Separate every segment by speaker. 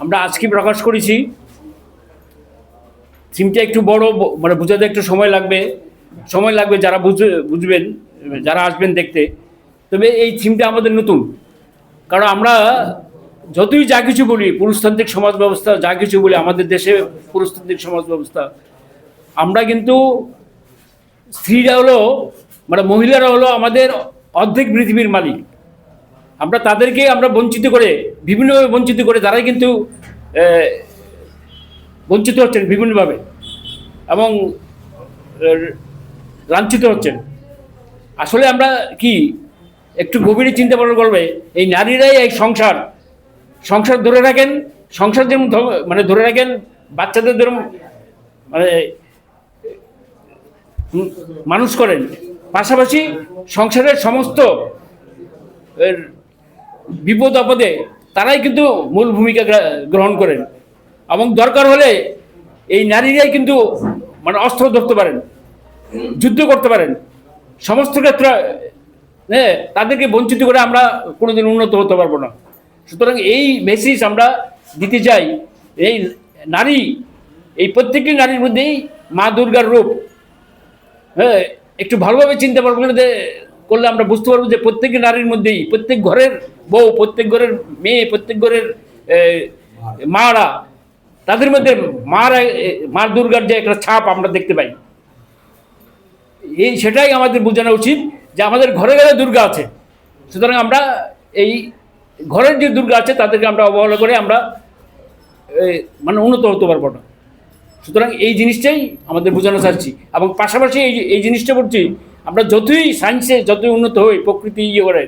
Speaker 1: আমরা আজকে প্রকাশ করেছি। থিমটা একটু বড় মানে বোঝাতে একটু সময় লাগবে। সময় লাগবে যারা বুঝবে বুঝবেন যারা আসবেন দেখতে। তবে এই থিমটা আমাদের নতুন। কারণ আমরা যতই যা কিছু বলি পুরুষতান্ত্রিক সমাজ ব্যবস্থা যা কিছু বলি আমাদের দেশে পুরুষতান্ত্রিক সমাজ ব্যবস্থা আমরা কিন্তু স্ত্রীরা হলো মানে মহিলারা হলো আমাদের অর্ধেক পৃথিবীর মালিক। আমরা তাদেরকে আমরা বঞ্চিত করে, বিভিন্নভাবে বঞ্চিত করে তারাই কিন্তু বঞ্চিত হচ্ছেন বিভিন্নভাবে এবং লাঞ্ছিত হচ্ছেন। আসলে আমরা কি একটু গভীরে চিন্তা ভাবনা করবে, এই নারীরাই এই সংসার সংসার ধরে রাখেন, সংসার যেমন মানে ধরে রাখেন, বাচ্চাদের যেরকম মানে মানুষ করেন। পাশাপাশি সংসারের সমস্ত বিপদ আপদে তারাই কিন্তু মূল ভূমিকা গ্রহণ করেন। এবং দরকার হলে এই নারীরাই কিন্তু মানে অস্ত্র ধরতে পারেন, যুদ্ধ করতে পারেন। সমস্ত ক্ষেত্রে হ্যাঁ তাদেরকে বঞ্চিত করে আমরা কোনোদিন উন্নত হতে পারব না। সুতরাং এই মেসেজ আমরা দিতে চাই, এই নারী, এই প্রত্যেকটি নারীর মধ্যেই মা দুর্গার রূপ। হ্যাঁ একটু ভালোভাবে চিন্তা ভাবনা করলে আমরা বুঝতে পারব যে প্রত্যেক নারীর মধ্যেই, প্রত্যেক ঘরের বউ, প্রত্যেক ঘরের মেয়ে, প্রত্যেক ঘরের মারা, তাদের মধ্যে মার মা দুর্গার যে একটা ছাপ আমরা দেখতে পাই। এই সেটাই আমাদের বোঝানো উচিত যে আমাদের ঘরে ঘরে দুর্গা আছে। সুতরাং আমরা এই ঘরের যে দুর্গা আছে, তাদেরকে আমরা অবহেলা করে আমরা মানে উন্নত হতে পারব না। সুতরাং এই জিনিসটাই আমাদের বোঝানো চাচ্ছি এবং পাশাপাশি এই এই জিনিসটা বলছি, আমরা যতই সায়েন্সে যতই উন্নত হই, প্রকৃতি ইয়ে করে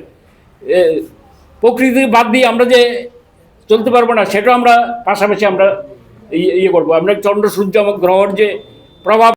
Speaker 1: প্রকৃতি বাদ দিয়ে আমরা যে চলতে পারব না, সেটাও আমরা পাশাপাশি আমরা ইয়ে করব। আমরা চন্দ্র সূর্য গ্রহর যে প্রভাব